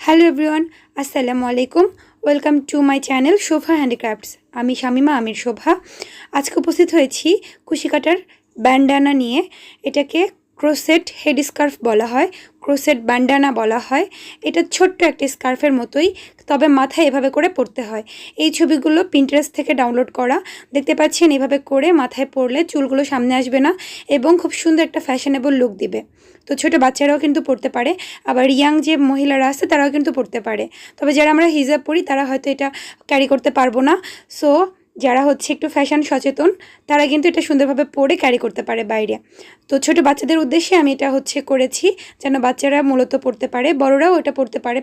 Hello everyone আসসালামু আলাইকুম welcome to my channel Shobha handicrafts আমি শামিমা, আমির শোভা। আজকে উপস্থিত হয়েছি কুশিকাটার ব্যান্ডানা নিয়ে। এটাকে ক্রোসেট হেড স্কার্ফ বলা হয়, ক্রোসেট ব্যান্ডানা বলা হয়। এটা ছোট্ট একটা স্কার্ফের মতোই, তবে মাথায় এভাবে করে পরতে হয়। এই ছবিগুলো পিন্টারেস্ট থেকে ডাউনলোড করা। দেখতে পাচ্ছেন, এভাবে করে মাথায় পরলে চুলগুলো সামনে আসবে না এবং খুব সুন্দর একটা ফ্যাশনেবল লুক দিবে। তো ছোটো বাচ্চারাও কিন্তু পড়তে পারে, আবার ইয়াং যে মহিলারা আছে, তারাও কিন্তু পড়তে পারে। তবে যারা আমরা হিজাব পড়ি তারা হয়তো এটা ক্যারি করতে পারব না। সো যারা হচ্ছে একটু ফ্যাশন সচেতন, তারা কিন্তু এটা সুন্দরভাবে পরে ক্যারি করতে পারে বাইরে। তো ছোট বাচ্চাদের উদ্দেশ্যে আমি এটা হচ্ছে করেছি, যেন বাচ্চারা মূলত পড়তে পারে, বড়রাও এটা পড়তে পারে।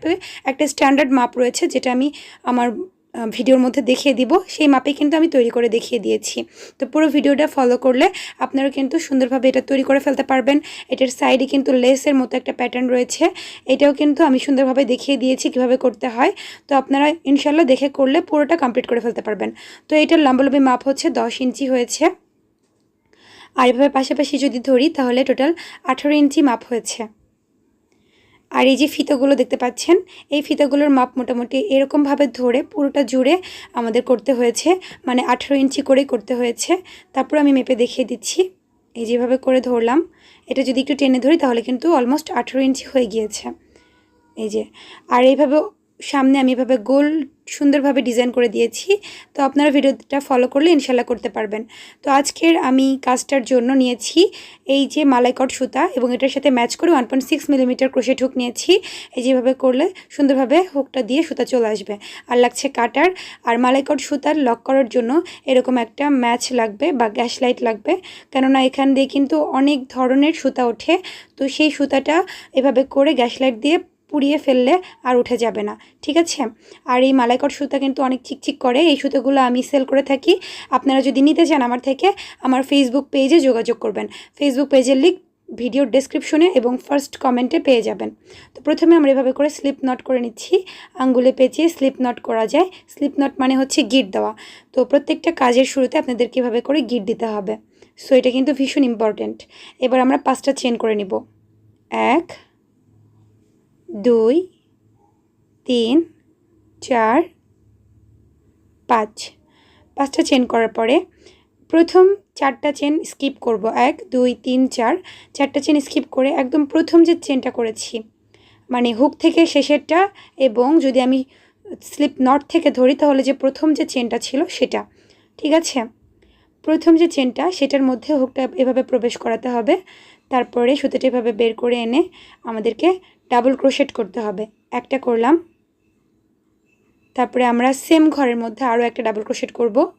একটা স্ট্যান্ডার্ড মাপ রয়েছে, যেটা আমি আমার ভিডিওর মধ্যে দেখিয়ে দিব। সেই মাপে কিন্তু আমি তৈরি করে দেখিয়ে দিয়েছি। তো পুরো ভিডিওটা ফলো করলে আপনারা কিন্তু সুন্দরভাবে এটা তৈরি করে ফেলতে পারবেন। এটার সাইডে কিন্তু লেসের মতো একটা প্যাটার্ন রয়েছে। এটাও কিন্তু আমি সুন্দরভাবে দেখিয়ে দিয়েছি কীভাবে করতে হয়। তো আপনারা ইনশাল্লাহ দেখে করলে পুরোটা কমপ্লিট করে ফেলতে পারবেন। তো এটার লম্বালম্বি মাপ হচ্ছে দশ ইঞ্চি হয়েছে। আর এভাবে পাশাপাশি যদি ধরি তাহলে টোটাল আঠেরো ইঞ্চি মাপ হয়েছে। আর এই যে ফিতাগুলো দেখতে পাচ্ছেন, এই ফিতাগুলোর মাপ মোটামুটি এরকমভাবে ধরে পুরোটা জুড়ে আমাদের করতে হয়েছে মানে আঠেরো ইঞ্চি করেই করতে হয়েছে। তারপর আমি মেপে দেখিয়ে দিচ্ছি, এই যেভাবে করে ধরলাম। এটা যদি একটু টেনে ধরি তাহলে কিন্তু অলমোস্ট আঠেরো ইঞ্চি হয়ে গিয়েছে। এই যে, আর এইভাবে সামনে আমি এভাবে গোল সুন্দরভাবে ডিজাইন করে দিয়েছি। তো আপনারা ভিডিওটা ফলো করলে ইনশাল্লাহ করতে পারবেন। তো আজকের আমি কাজটার জন্য নিয়েছি এই যে মালাইকট সুতা এবং এটার সাথে ম্যাচ করে one point six millimetre crochet hook নিয়েছি। এই যেভাবে করলে সুন্দরভাবে হুকটা দিয়ে সুতা চলে আসবে। আর লাগছে কাটার। আর মালাইকট সুতার লক করার জন্য এরকম একটা ম্যাচ লাগবে বা গ্যাস লাইট লাগবে। কেননা এখান দিয়ে কিন্তু অনেক ধরনের সুতা ওঠে। তো সেই সুতাটা এভাবে করে গ্যাস লাইট দিয়ে পুড়িয়ে ফেললে আর উঠে যাবে না, ঠিক আছে? আর এই মালাইকট সুতা কিন্তু অনেক চিকচিক করে, এই সুতোগুলো আমি সেল করে থাকি। আপনারা যদি নিতে চান আমার থেকে, আমার ফেসবুক পেজে যোগাযোগ করবেন। ফেসবুক পেজের লিঙ্ক ভিডিওর ডেসক্রিপশনে এবং ফার্স্ট কমেন্টে পেয়ে যাবেন। তো প্রথমে আমরা এভাবে করে স্লিপ নট করে নিচ্ছি। আঙ্গুলে পেঁচিয়ে স্লিপ নট করা যায়। স্লিপ নট মানে হচ্ছে গিট দেওয়া। তো প্রত্যেকটা কাজের শুরুতে আপনাদের কীভাবে করে গিট দিতে হবে। সো এটা কিন্তু ভীষণ ইম্পর্ট্যান্ট এবার আমরা পাঁচটা চেন করে নিব। এক দুই, তিন, চার, পাঁচ। পাঁচটা চেন করার পরে প্রথম চারটা চেন স্কিপ করব। এক, দুই, তিন, চার। চারটা চেন স্কিপ করে একদম প্রথম যে চেনটা করেছি মানে হুক থেকে শেষেরটা এবং যদি আমি স্লিপ নট থেকে ধরি তাহলে যে প্রথম যে চেনটা ছিল সেটা, ঠিক আছে? প্রথম যে চেনটা সেটার মধ্যে হুকটা এভাবে প্রবেশ করাতে হবে। তারপরে সুতোটা এভাবে বের করে এনে আমাদেরকে ডাবল ক্রোশেট করতে হবে। একটা করলাম। তারপরে আমরা সেম ঘরের মধ্যে আরও একটা ডাবল ক্রোশেট করব।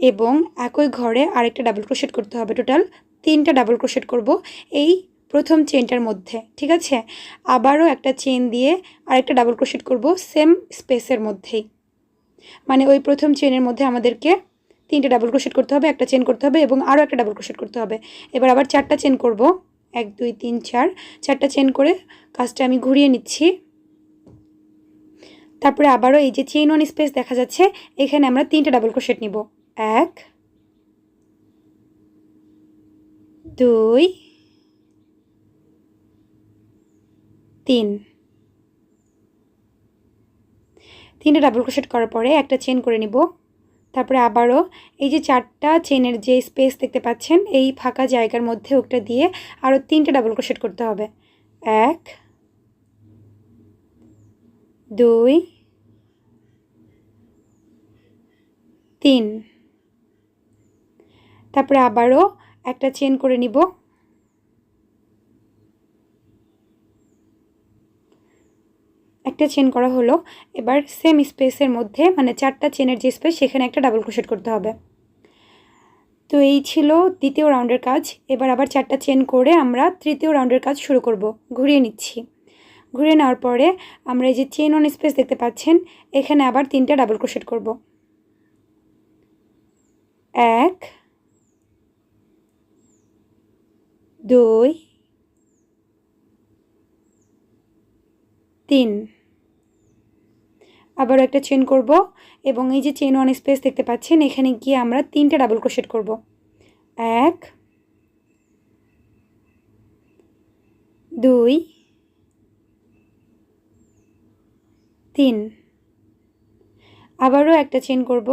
এবং একই ঘরে আরেকটা ডাবল ক্রোশেট করতে হবে। টোটাল তিনটা ডাবল ক্রোশেট করব এই প্রথম চেনটার মধ্যে, ঠিক আছে? আবারও একটা চেন দিয়ে আরেকটা ডাবল ক্রোশেট করব সেম স্পেসের মধ্যেই। মানে ওই প্রথম চেনের মধ্যে আমাদেরকে তিনটে ডাবল ক্রোশেট করতে হবে, একটা চেন করতে হবে এবং আরও একটা ডাবল ক্রোশেট করতে হবে। এবার আবার চারটা চেন করব। এক, দুই, তিন, চার, চারটা চেন করে কাজটা আমি ঘুরিয়ে নিচ্ছি। তারপরে আবারও এই যে চেইন ওয়ান স্পেস দেখা যাচ্ছে, এখানে আমরা তিনটে ডাবল ক্রোশেট নিব। এক, দুই, তিন। তিনটে ডাবল ক্রোশেট করার পরে একটা চেন করে নিব। তারপরে আবারও এই যে চারটা চেনের যে স্পেস দেখতে পাচ্ছেন, এই ফাঁকা জায়গার মধ্যে ওটা দিয়ে আরও তিনটে ডাবল ক্রোশেট করতে হবে। এক, দুই, তিন। তারপরে আবারও একটা চেন করে নিব। একটা চেন করা হলো। এবার সেম স্পেসের মধ্যে মানে চারটা চেনের যে স্পেস সেখানে একটা ডাবল ক্রোশেট করতে হবে। তো এই ছিল দ্বিতীয় রাউন্ডের কাজ। এবার আবার চারটা চেন করে আমরা তৃতীয় রাউন্ডের কাজ শুরু করব। ঘুরিয়ে নিচ্ছি। ঘুরিয়ে নেওয়ার পরে আমরা এই যে চেন অন স্পেস দেখতে পাচ্ছেন, এখানে আবার তিনটা ডাবল ক্রোশেট করব। এক, দুই তিন। আবার একটা চেন করব এবং এই যে চেন ওয়ান স্পেস দেখতে পাচ্ছেন, এখানে গিয়ে আমরা তিনটে ডাবল ক্রোশেট করব। এক, দুই, তিন। আবারও একটা চেন করব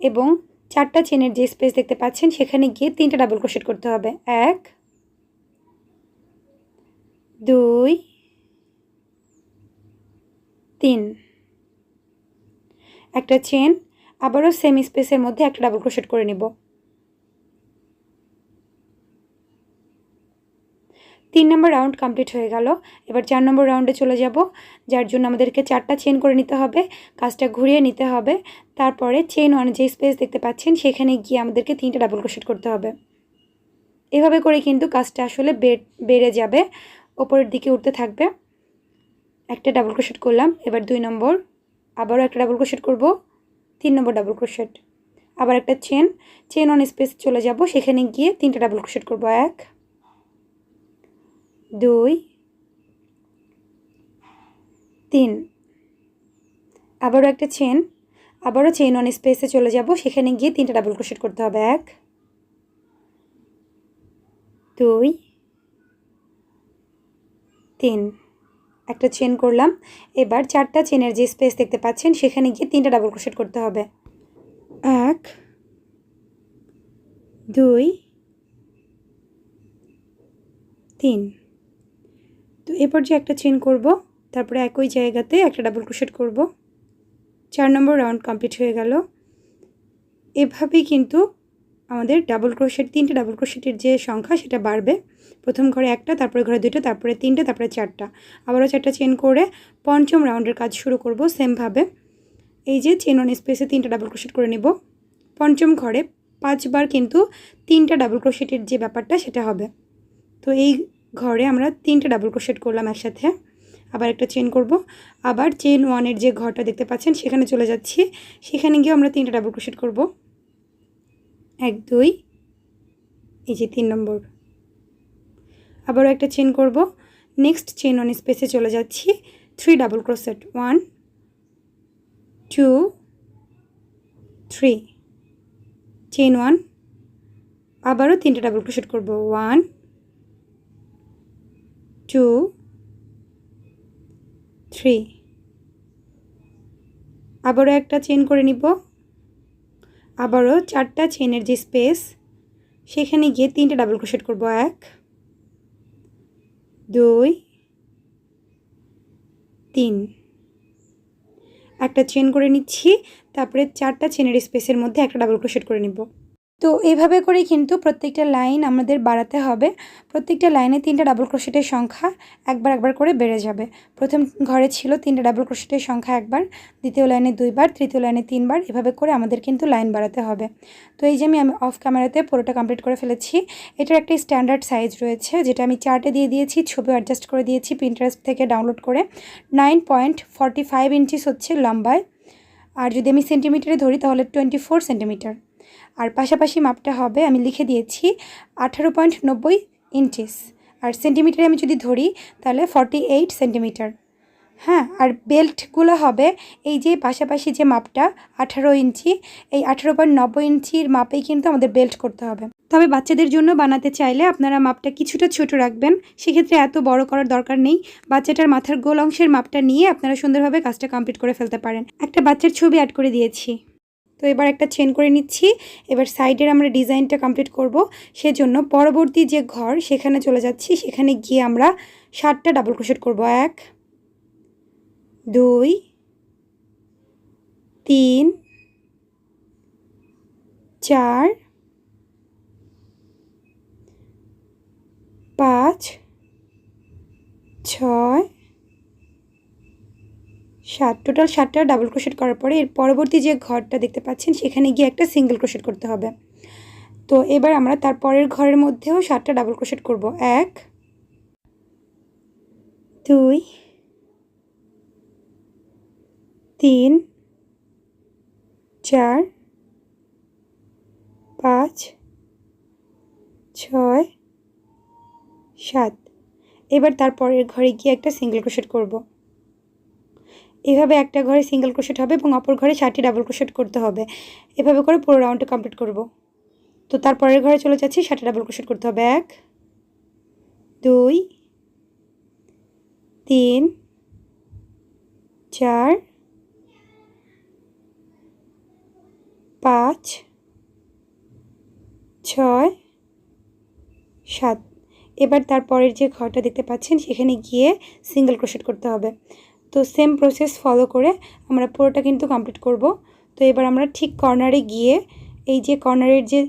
এবং চারটা চেনের যে স্পেস দেখতে পাচ্ছেন, সেখানে গিয়ে তিনটা ডাবল ক্রোশেট করতে হবে। এক, দুই তিন। একটা চেন আবারও সেম স্পেসের মধ্যে একটা ডাবল ক্রোশেট করে নিব। তিন নম্বর রাউন্ড কমপ্লিট হয়ে গেল। এবার চার নম্বর রাউন্ডে চলে যাব, যার জন্য আমাদেরকে চারটা চেন করে নিতে হবে, কাজটা ঘুরিয়ে নিতে হবে। তারপরে চেন ওয়ান যে স্পেস দেখতে পাচ্ছেন, সেখানে গিয়ে আমাদেরকে তিনটা ডাবল ক্রোশেট করতে হবে। এভাবে করে কিন্তু কাজটা আসলে বেড়ে যাবে, ওপরের দিকে উঠতে থাকবে। একটা ডাবল ক্রোশেট করলাম, এবার দুই নম্বর, আবারও একটা ডাবল ক্রোশেট করব, তিন নম্বর ডাবল ক্রোশেট আবার একটা চেন চেন অন স্পেস চলে যাব, সেখানে গিয়ে তিনটা ডাবল ক্রোশেট করব, এক, দুই, তিন। আবারও একটা চেন আবারও চেন অন স্পেসে চলে যাব, সেখানে গিয়ে তিনটা ডাবল ক্রোশেট করতে হবে, এক, দুই, তিন। একটা চেন করলাম। এবার চারটা চেনের যে স্পেস দেখতে পাচ্ছেন, সেখানে গিয়ে তিনটা ডাবল ক্রোশেট করতে হবে। এক, দুই, তিন। তো এরপর যে একটা চেন করব, তারপরে একই জায়গাতে একটা ডাবল ক্রোশেট করব। চার নম্বর রাউন্ড কমপ্লিট হয়ে গেল। এভাবেই কিন্তু আমাদের ডাবল ক্রোশেট তিনটে ডাবল ক্রোশেটের যে সংখ্যা সেটা বাড়বে। প্রথম ঘরে একটা, তারপরে ঘরে দুটো তারপরে তিনটে, তারপরে চারটা। আবারও চারটা চেন করে পঞ্চম রাউন্ডের কাজ শুরু করব সেমভাবে এই যে চেন অন স্পেসে তিনটা ডাবল ক্রোশেট করে নেব। পঞ্চম ঘরে পাঁচবার কিন্তু তিনটা ডাবল ক্রোশেটের যে ব্যাপারটা সেটা হবে। তো এই ঘরে আমরা তিনটে ডাবল ক্রোশেট করলাম একসাথে। আবার একটা চেন করব। আবার চেন ওয়ানের যে ঘরটা দেখতে পাচ্ছেন সেখানে চলে যাচ্ছি। সেখানে গিয়ে আমরা তিনটে ডাবল ক্রোশেট করব। এক, দুই, এই যে তিন নম্বর। আবারও একটা চেন করব। নেক্সট চেন অন স্পেসে চলে যাচ্ছি। Three double crochet one two three chain one আবারও তিনটে ডাবল ক্রোশেট করব। ওয়ান টু থ্রি আবারও একটা চেন করে নিব। আবারও চারটা চেনের যে স্পেস সেখানে গিয়ে তিনটে ডাবল ক্রোশেট করব, এক, দুই, তিন। একটা চেন করে নিচ্ছি, তারপরে চারটা চেনের স্পেসের মধ্যে একটা ডাবল ক্রোশেট করে নিব। তো এইভাবে করেই কিন্তু প্রত্যেকটা লাইন আমাদের বাড়াতে হবে। প্রত্যেকটা লাইনে তিনটা ডাবল ক্রোশেটের সংখ্যা একবার একবার করে বেড়ে যাবে। প্রথম ঘরে ছিল তিনটা ডাবল ক্রোশেটের সংখ্যা একবার, দ্বিতীয় লাইনে দুইবার, তৃতীয় লাইনে তিনবার, এভাবে করে আমাদের কিন্তু লাইন বাড়াতে হবে। তো এই যে আমি আমি অফ ক্যামেরাতে পুরোটা কমপ্লিট করে ফেলেছি। এটার একটা স্ট্যান্ডার্ড সাইজ রয়েছে, যেটা আমি চার্টে দিয়ে দিয়েছি, ছবি অ্যাডজাস্ট করে দিয়েছি প্রিন্টারেস্ট থেকে ডাউনলোড করে। Nine point forty five inches হচ্ছে লম্বায়। আর যদি আমি সেন্টিমিটারে ধরি, তাহলে টোয়েন্টি ফোর সেন্টিমিটার আর পাশাপাশি মাপটা হবে, আমি লিখে দিয়েছি আঠারো পয়েন্ট নব্বই ইঞ্চিস আর সেন্টিমিটারে আমি যদি ধরি, তাহলে ফর্টি এইট সেন্টিমিটার হ্যাঁ আর বেল্টগুলো হবে এই যে পাশাপাশি যে মাপটা, আঠারো ইঞ্চি, এই আঠারো পয়েন্ট নব্বই ইঞ্চির মাপেই কিন্তু আমাদের বেল্ট করতে হবে। তবে বাচ্চাদের জন্য বানাতে চাইলে আপনারা মাপটা কিছুটা ছোট রাখবেন, সেক্ষেত্রে এত বড় করার দরকার নেই। বাচ্চাটার মাথার গোল অংশের মাপটা নিয়ে আপনারা সুন্দরভাবে কাজটা কমপ্লিট করে ফেলতে পারেন। একটা বাচ্চার ছবি অ্যাড করে দিয়েছি। তো এবার একটা চেন করে নিচ্ছি। এবার সাইডের আমরা ডিজাইনটা কমপ্লিট করব। সেজন্য পরবর্তী যে ঘর, সেখানে চলে যাচ্ছি। সেখানে গিয়ে আমরা ষাটটা ডাবল ক্রোশেট করব। এক, দুই, তিন, চার, পাঁচ ছয় সাত টোটাল সাতটা ডাবল ক্রোশেট করার পরে এর পরবর্তী যে ঘরটা দেখতে পাচ্ছেন, সেখানে গিয়ে একটা সিঙ্গেল ক্রোশেট করতে হবে। তো এবার আমরা তার পরের ঘরের মধ্যেও সাতটা ডাবল ক্রোশেট করব। এক, দুই, তিন, চার, পাঁচ, ছয়, সাত। এবার তারপরের ঘরে গিয়ে একটা সিঙ্গেল ক্রোশেট করব। এভাবে একটা ঘরে সিঙ্গেল ক্রোশেট হবে এবং অপর ঘরে ষাটটি ডাবল ক্রোশেট করতে হবে। এভাবে করে পুরো রাউন্ডটা কমপ্লিট করব। তো তারপরের ঘরে চলে যাচ্ছি ষাটটি ডাবল ক্রোশেট করতে হবে। এক, দুই, তিন, চার, পাঁচ, ছয়, সাত। এবার তারপরের যে ঘরটা দেখতে পাচ্ছেন, সেখানে গিয়ে সিঙ্গেল ক্রোশেট করতে হবে। তো সেম প্রসেস ফলো করে আমরা পুরোটা কিন্তু কমপ্লিট করব। তো এবার আমরা ঠিক কর্নারে গিয়ে এই যে কর্নারের যে,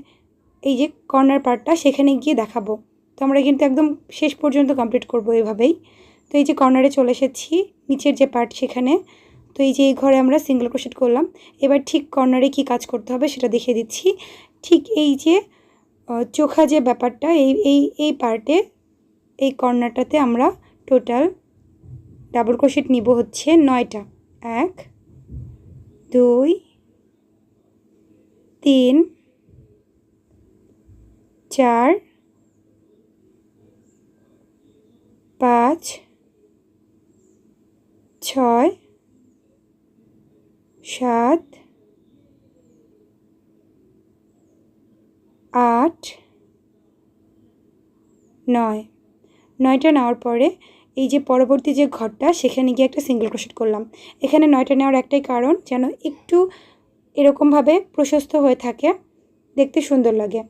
এই যে কর্নার পার্টটা সেখানে গিয়ে দেখাবো। তো আমরা কিন্তু একদম শেষ পর্যন্ত কমপ্লিট করব এভাবেই। তো এই যে কর্নারে চলে এসেছি, নিচের যে পার্ট সেখানে। তো এই যে এই ঘরে আমরা সিঙ্গেল ক্রোশেট করলাম। এবার ঠিক কর্নারে কি কাজ করতে হবে সেটা দেখিয়ে দিচ্ছি। ঠিক এই যে চোখা যে ব্যাপারটা, এই এই এই পার্টে এই কর্নারটাতে আমরা টোটাল ডাবল ক্রোশেট নিব হচ্ছে নয়টা। এক, দুই, তিন, চার, পাঁচ, ছয়, সাত, আট, নয়। নয়টা নেওয়ার পরে এই যে পরবর্তী যে ঘরটা, সেখানে গিয়ে একটা সিঙ্গেল ক্রোশেট করলাম। এখানে নয়টা নেওয়ার একটাই কারণ, যেন একটু এরকমভাবে প্রশস্ত হয়ে থাকে, দেখতে সুন্দর লাগে।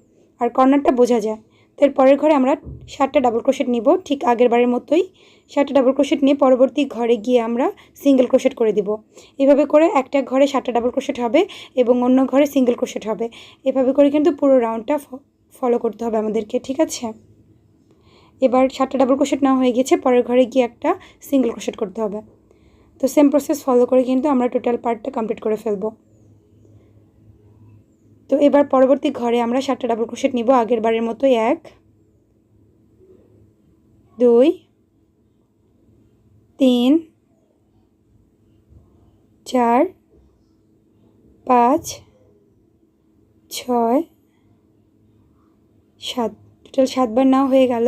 আর কর্নারটা বোঝা যায়। তো এর পরের ঘরে আমরা সাতটা ডাবল ক্রোশেট নিব। ঠিক আগের বারের মতোই সাতটা ডাবল ক্রোশেট নিয়ে পরবর্তী ঘরে গিয়ে আমরা সিঙ্গেল ক্রোশেট করে দিব। এভাবে করে একটা ঘরে সাতটা ডাবল ক্রোশেট হবে এবং অন্য ঘরে সিঙ্গেল ক্রোশেট হবে। এভাবে করে কিন্তু পুরো রাউন্ডটা ফলো করতে হবে আমাদেরকে, ঠিক আছে? এবার সাতটা ডাবল ক্রোশেট নেওয়া হয়ে গেছে, পরের ঘরে গিয়ে একটা সিঙ্গেল ক্রোশেট করতে হবে। তো সেম প্রসেস ফলো করে কিন্তু আমরা টোটাল পার্টটা কমপ্লিট করে ফেলব। তো এবার পরবর্তী ঘরে আমরা সাতটা ডাবল ক্রোশেট নিব, আগের বারের মতো এক, দুই, তিন, চার, পাঁচ, ছয়, সাত। টোটাল সাতবার নাও হয়ে গেল।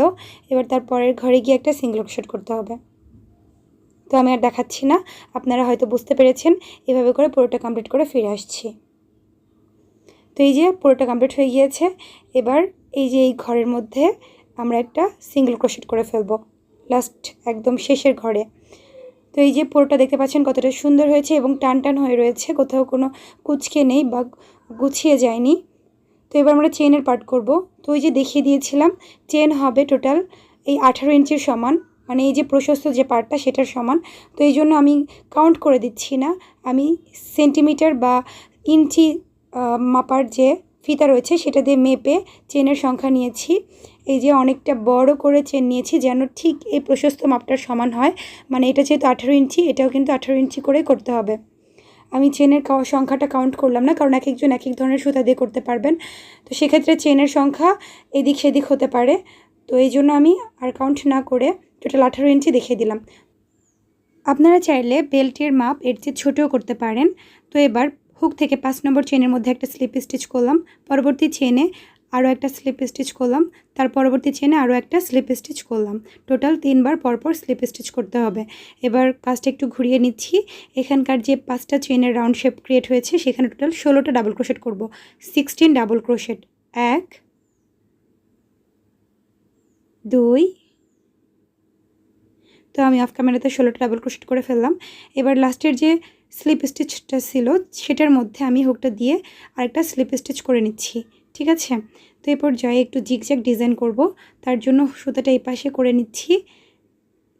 এবার তার পরের ঘরে গিয়ে একটা সিঙ্গল ক্রোশেট করতে হবে। তো আমি আর দেখাচ্ছি না, আপনারা হয়তো বুঝতে পেরেছেন, এভাবে করে পুরোটা কমপ্লিট করে ফিরে আসছি। তো এই যে পুরোটা কমপ্লিট হয়ে গিয়েছে, এবার এই যে এই ঘরের মধ্যে আমরা একটা সিঙ্গেল ক্রোশেট করে ফেলব লাস্ট একদম শেষের ঘরে। তো এই যে পুরোটা দেখতে পাচ্ছেন কতটা সুন্দর হয়েছে এবং টান টান হয়ে রয়েছে, কোথাও কোনো কুচকে নেই বা গুছিয়ে যায়নি। তো এবার আমরা চেনের পার্ট করব। তো ওই যে দেখিয়ে দিয়েছিলাম চেন হবে টোটাল এই আঠারো ইঞ্চির সমান মানে এই যে প্রশস্ত যে পার্টটা সেটার সমান। তো এই জন্য আমি কাউন্ট করে দিচ্ছি না, আমি সেন্টিমিটার বা ইঞ্চি মাপার যে ফিতা রয়েছে সেটা দিয়ে মেপে চেনের সংখ্যা নিয়েছি। এই যে অনেকটা বড় করে চেন নিয়েছি যেন ঠিক এই প্রশস্ত মাপটার সমান হয়। মানে এটা যেহেতু আঠারো ইঞ্চি, এটাও কিন্তু আঠারো ইঞ্চি করে করতে হবে। আমি চেনের সংখ্যাটা কাউন্ট করলাম না, কারণ এক একজন এক এক ধরনের সুতা দিয়ে করতে পারবেন। তো সেক্ষেত্রে চেনের সংখ্যা এদিক সেদিক হতে পারে। তো এই জন্য আমি আর কাউন্ট না করে টোটাল আঠারো ইঞ্চি দেখিয়ে দিলাম। আপনারা চাইলে বেল্টের মাপ এর চেয়ে ছোটও করতে পারেন। তো এবার হুক থেকে পাঁচ নম্বর চেনের মধ্যে একটা স্লিপ স্টিচ করলাম। পরবর্তী চেনে আরও একটা স্লিপ স্টিচ করলাম। তার পরবর্তী চেনে আরও একটা স্লিপ স্টিচ করলাম। টোটাল তিনবার পরপর স্লিপ স্টিচ করতে হবে। এবার কাজটা একটু ঘুরিয়ে নিচ্ছি। এখানকার যে পাঁচটা চেনের রাউন্ড শেপ ক্রিয়েট হয়েছে, সেখানে টোটাল ষোলোটা ডাবল ক্রোশেট করব। সিক্সটিন ডাবল ক্রোশেট এক, দুই, তো আমি অফ ক্যামেরাতে ষোলোটা ডাবল ক্রোশেট করে ফেললাম। এবার লাস্টের যে স্লিপ স্টিচটা ছিল, সেটার মধ্যে আমি হুকটা দিয়ে আরেকটা স্লিপ স্টিচ করে নিচ্ছি। ঠিক আছে? তো এরপর পর্যায়ে একটু জিগজ্যাগ ডিজাইন করব। তার জন্য সুতাটা এই পাশে করে নিচ্ছি।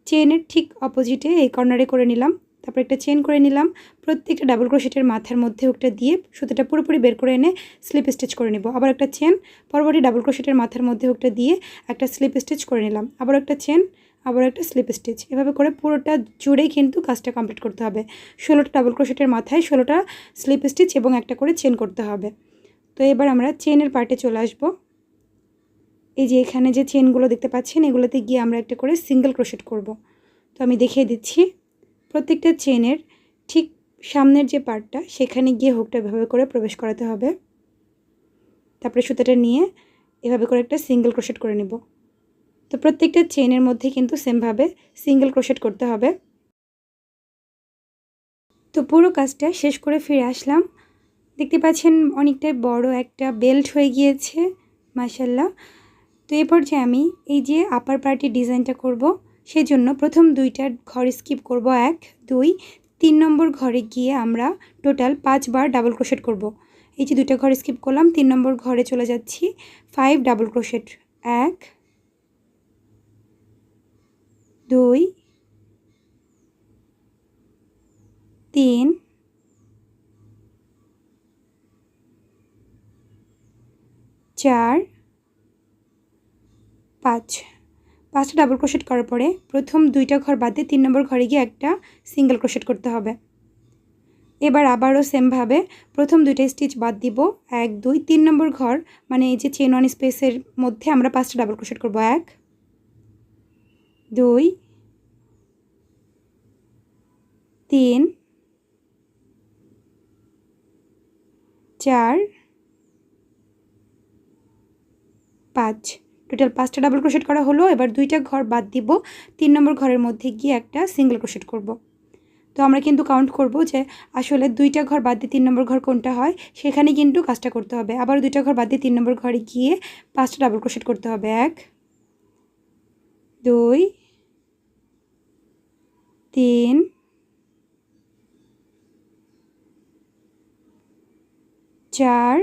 চেনের ঠিক অপোজিটে এই কর্নারে করে নিলাম। তারপর একটা চেন করে নিলাম। প্রত্যেকটা ডাবল ক্রোশেটের মাথার মধ্যে হুকটা দিয়ে সুতাটা পুরোপুরি বের করে এনে স্লিপ স্টিচ করে নেব। আবার একটা চেন পরবর্তী ডাবল ক্রোশেটের মাথার মধ্যে হুকটা দিয়ে একটা স্লিপ স্টিচ করে নিলাম। আবার একটা চেন আবার একটা স্লিপ স্টিচ এভাবে করে পুরোটা জুড়েই কিন্তু কাজটা কমপ্লিট করতে হবে। ষোলোটা ডাবল ক্রোশেটের মাথায় ষোলোটা স্লিপ স্টিচ এবং একটা করে চেন করতে হবে। তো এবার আমরা চেনের পার্টে চলে আসব। এই যে এখানে যে চেনগুলো দেখতে পাচ্ছেন, এগুলোতে গিয়ে আমরা একটা করে সিঙ্গেল ক্রোশেট করব। তো আমি দেখিয়ে দিচ্ছি, প্রত্যেকটা চেনের ঠিক সামনের যে পার্টটা, সেখানে গিয়ে হুকটা এভাবে করে প্রবেশ করাতে হবে। তারপরে সুতাটা নিয়ে এভাবে করে একটা সিঙ্গেল ক্রোশেট করে নেব। তো প্রত্যেকটা চেনের মধ্যে কিন্তু সেমভাবে সিঙ্গেল ক্রোশেট করতে হবে। তো পুরো কাজটা শেষ করে ফিরে আসলাম। দেখতে পাচ্ছেন অনেকটাই বড় একটা বেল্ট হয়ে গিয়েছে মাসাল্লাহ তো এই পর্যায়ে আমি এই যে আপার পার্টি ডিজাইনটা করব সেই জন্য প্রথম দুইটা ঘর স্কিপ করব, এক, দুই, তিন নম্বর ঘরে গিয়ে আমরা টোটাল পাঁচবার ডাবল ক্রোশেট করব। এই যে দুইটা ঘর স্কিপ করলাম, তিন নম্বর ঘরে চলে যাচ্ছি ফাইভ ডাবল ক্রোশেট এক, দুই, তিন চার, পাঁচ, পাঁচটা ডাবল ক্রোশেট করার পরে প্রথম দুইটা ঘর বাদ দিয়ে তিন নম্বর ঘরে গিয়ে একটা সিঙ্গেল ক্রোশেট করতে হবে। এবার আবারও সেমভাবে প্রথম দুইটা স্টিচ বাদ দিব। এক, দুই, তিন নম্বর ঘর মানে এই যে চেন ওয়ান স্পেসের মধ্যে আমরা পাঁচটা ডাবল ক্রোশেট করব। এক, দুই, তিন, চার পাঁচ। টোটাল পাঁচটা ডাবল ক্রোশেট করা হলো, এবার দুইটা ঘর বাদ দিব। তিন নম্বর ঘরের মধ্যে গিয়ে একটা সিঙ্গেল ক্রোশেট করব। তো আমরা কিন্তু কাউন্ট করব যে আসলে দুইটা ঘর বাদ দিয়ে তিন নম্বর ঘর কোনটা হয়, সেখানে কিন্তু কাজটা করতে হবে। আবার দুইটা ঘর বাদ দিয়ে তিন নম্বর ঘরে গিয়ে পাঁচটা ডাবল ক্রোশেট করতে হবে। এক, দুই, তিন, চার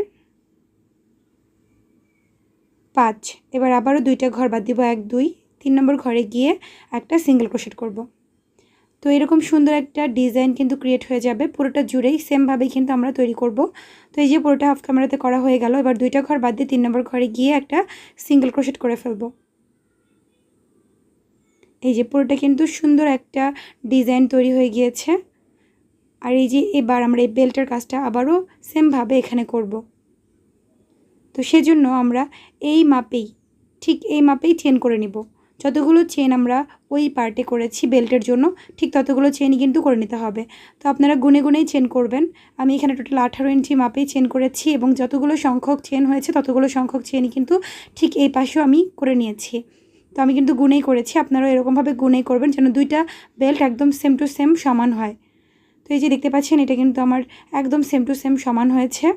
পাঁচ। এবার আবারও দুইটা ঘর বাদ দিব, এক, দুই। তিন নম্বর ঘরে গিয়ে একটা সিঙ্গেল ক্রোশেট করব। তো এরকম সুন্দর একটা ডিজাইন কিন্তু ক্রিয়েট হয়ে যাবে, পুরোটা জুড়েই সেমভাবেই কিন্তু আমরা তৈরি করব। তো এই যে পুরোটা হাফ ক্যামেরাতে করা হয়ে গেল, এবার দুইটা ঘর বাদ দিয়ে তিন নম্বর ঘরে গিয়ে একটা সিঙ্গেল ক্রোশেট করে ফেলব। এই যে পুরোটা কিন্তু সুন্দর একটা ডিজাইন তৈরি হয়ে গিয়েছে। আর এই যে এবার আমরা এই বেল্টের কাজটা আবারও সেমভাবে এখানে করব। তো সেজন্য আমরা এই মাপেই, ঠিক এই মাপেই চেন করে নিব। যতগুলো চেন আমরা ওই পার্টে করেছি বেল্টের জন্য, ঠিক ততগুলো চেনই কিন্তু করে নিতে হবে। তো আপনারা গুনে গুনেই চেন করবেন। আমি এখানে টোটাল আঠারো ইঞ্চি মাপেই চেন করেছি এবং যতগুলো সংখ্যক চেন হয়েছে, ততগুলো সংখ্যক চেনই কিন্তু ঠিক এই পাশেও আমি করে নিয়েছি। তো আমি কিন্তু গুনেই করেছি আপনারাও এরকমভাবে গুনেই করবেন যেন দুইটা বেল্ট একদম সেম টু সেম সমান হয়। তো এই যে দেখতে পাচ্ছেন, এটা কিন্তু আমার একদম সেম টু সেম সমান হয়েছে।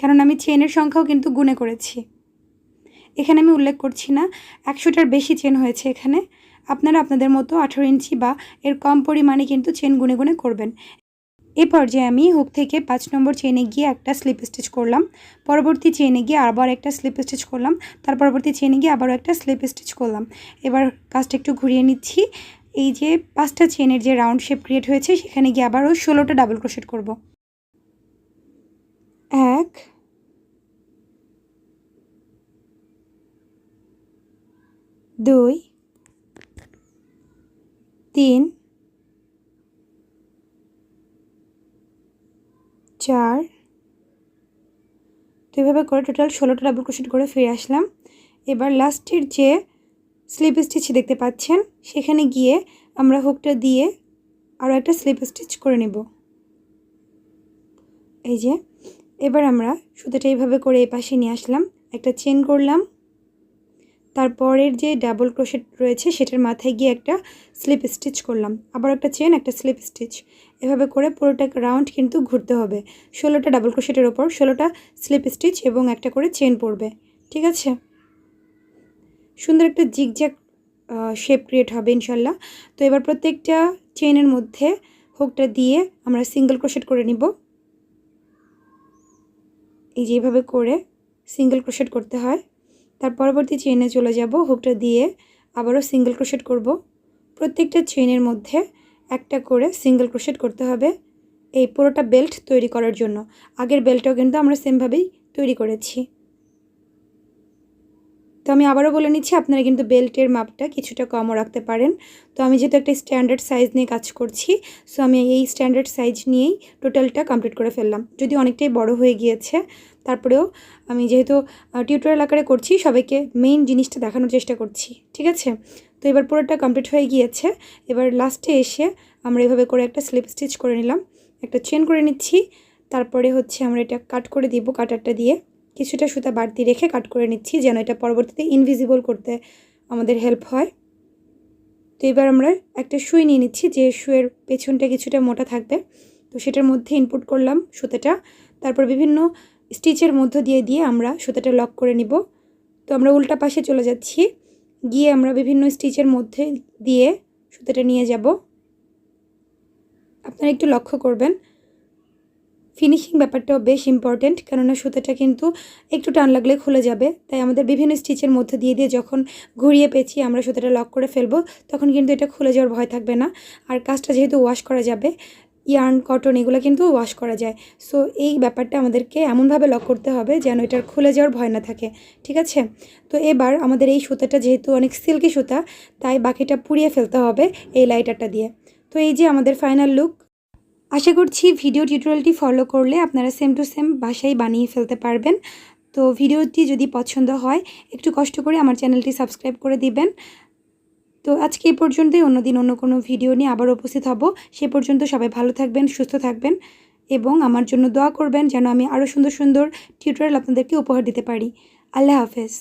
কারণ আমি চেনের সংখ্যাও কিন্তু গুনে করেছি। এখানে আমি উল্লেখ করছি না, একশোটার বেশি চেন হয়েছে এখানে। আপনারা আপনাদের মতো আঠেরো ইঞ্চি বা এর কম পরিমাণে কিন্তু চেন গুনে গুনে করবেন। এ পর্যায়ে আমি হুক থেকে পাঁচ নম্বর চেনে গিয়ে একটা স্লিপ স্টিচ করলাম। পরবর্তী চেনে গিয়ে আবার একটা স্লিপ স্টিচ করলাম। তার পরবর্তী চেনে গিয়ে আবারও একটা স্লিপ স্টিচ করলাম। এবার কাজটা একটু ঘুরিয়ে নিচ্ছি। এই যে পাঁচটা চেনের যে রাউন্ড শেপ ক্রিয়েট হয়েছে, সেখানে গিয়ে আবারও ষোলোটা ডাবল ক্রোশেট করব। এক দুই, তিন, চার তো এভাবে করে টোটাল ষোলোটা ডাবল ক্রোশেট করে ফিরে আসলাম। এবার লাস্টের যে স্লিপ স্টিচ দেখতে পাচ্ছেন, সেখানে গিয়ে আমরা হুকটা দিয়ে আরও একটা স্লিপ স্টিচ করে নেব। এই যে, এবার আমরা সুতোটা এইভাবে করে এই পাশে নিয়ে আসলাম, একটা চেন করলাম। তারপরের যে ডাবল ক্রোশেট রয়েছে, সেটার মাথায় গিয়ে একটা স্লিপ স্টিচ করলাম। আবার একটা চেন একটা স্লিপ স্টিচ এভাবে করে পুরোটা রাউন্ড কিন্তু ঘুরতে হবে। ষোলোটা ডাবল ক্রোশেটের ওপর ষোলোটা স্লিপ স্টিচ এবং একটা করে চেন পড়বে। ঠিক আছে? সুন্দর একটা জিগজ্যাগ শেপ ক্রিয়েট হবে ইনশাল্লাহ। তো এবার প্রত্যেকটা চেনের মধ্যে হুকটা দিয়ে আমরা সিঙ্গেল ক্রোশেট করে নিব। এই যেভাবে করে সিঙ্গেল ক্রোশেট করতে হয়। তার পরবর্তী চেনে চলে যাব। হুকটা দিয়ে আবারও সিঙ্গেল ক্রোশেট করব। প্রত্যেকটা চেইনের মধ্যে একটা করে সিঙ্গেল ক্রোশেট করতে হবে এই পুরোটা বেল্ট তৈরি করার জন্য। আগের বেল্টও কিন্তু আমরা সেমভাবেই তৈরি করেছি। তো আমি আবারও বলে নিচ্ছি, আপনারা কিন্তু বেল্টের মাপটা কিছুটা কমও রাখতে পারেন। তো আমি যেহেতু একটা স্ট্যান্ডার্ড সাইজ নিয়ে কাজ করছি, সো আমি এই স্ট্যান্ডার্ড সাইজ নিয়েই টোটালটা কমপ্লিট করে ফেললাম। যদি অনেকটাই বড় হয়ে গিয়েছে, তারপরেও আমি যেহেতু টিউটোরিয়াল আকারে করছি, সবাইকে মেইন জিনিসটা দেখানোর চেষ্টা করছি, ঠিক আছে? তো এবার পুরোটা কমপ্লিট হয়ে গিয়েছে। এবার লাস্টে এসে আমরা এভাবে করে একটা স্লিপ স্টিচ করে নিলাম। একটা চেন করে নিচ্ছি, তারপরে হচ্ছে আমরা এটা কাট করে দিব, কাটারটা দিয়ে। কিছুটা সুতা বাড়তি রেখে কাট করে নিচ্ছি যেন এটা পরবর্তীতে ইনভিজিবল করতে আমাদের হেল্প হয়। তো এবার আমরা একটা সুই নিয়ে নিচ্ছি যে শুয়ের পেছনটা কিছুটা মোটা থাকবে। তো সেটার মধ্যে ইনপুট করলাম সুতাটা। তারপর বিভিন্ন স্টিচের মধ্য দিয়ে দিয়ে আমরা সুতাটা লক করে নিব। তো আমরা উল্টা পাশে চলে যাচ্ছি। গিয়ে আমরা বিভিন্ন স্টিচের মধ্যে দিয়ে সুতাটা নিয়ে যাব। আপনারা একটু লক্ষ্য করবেন। ফিনিশিং ব্যাপারটাও বেশ ইম্পর্ট্যান্ট কেননা সুতাটা কিন্তু একটু টান লাগলে খুলে যাবে। তাই আমাদের বিভিন্ন স্টিচের মধ্যে দিয়ে দিয়ে যখন ঘুরিয়ে পেঁচিয়ে আমরা সুতাটা লক করে ফেলব, তখন কিন্তু এটা খুলে যাওয়ার ভয় থাকবে না। আর কাজটা যেহেতু ওয়াশ করা যাবে ইয়ার্ন কটন এগুলো কিন্তু ওয়াশ করা যায়। সো এই ব্যাপারটা আমাদেরকে এমনভাবে লক করতে হবে যেন এটার খুলে যাওয়ার ভয় না থাকে। ঠিক আছে? তো এবার আমাদের এই সুতাটা যেহেতু অনেক সিল্কি সুতা, তাই বাকিটা পুড়িয়ে ফেলতে হবে এই লাইটারটা দিয়ে। তো এই যে আমাদের ফাইনাল লুক আশা করছি ভিডিও টিউটোরিয়ালটি ফলো করলে আপনারা সেম টু সেম বাসায় বানিয়ে ফেলতে পারবেন। তো ভিডিওটি যদি পছন্দ হয়, একটু কষ্ট করে আমার চ্যানেলটি সাবস্ক্রাইব করে দিবেন। তো আজকে এই পর্যন্তই, অন্যদিন অন্য কোনো ভিডিও নিয়ে আবার উপস্থিত হব। সে পর্যন্ত সবাই ভালো থাকবেন, সুস্থ থাকবেন এবং আমার জন্য দোয়া করবেন যেন আমি আরও সুন্দর সুন্দর টিউটোরিয়াল আপনাদেরকে উপহার দিতে পারি। আল্লাহ হাফেজ।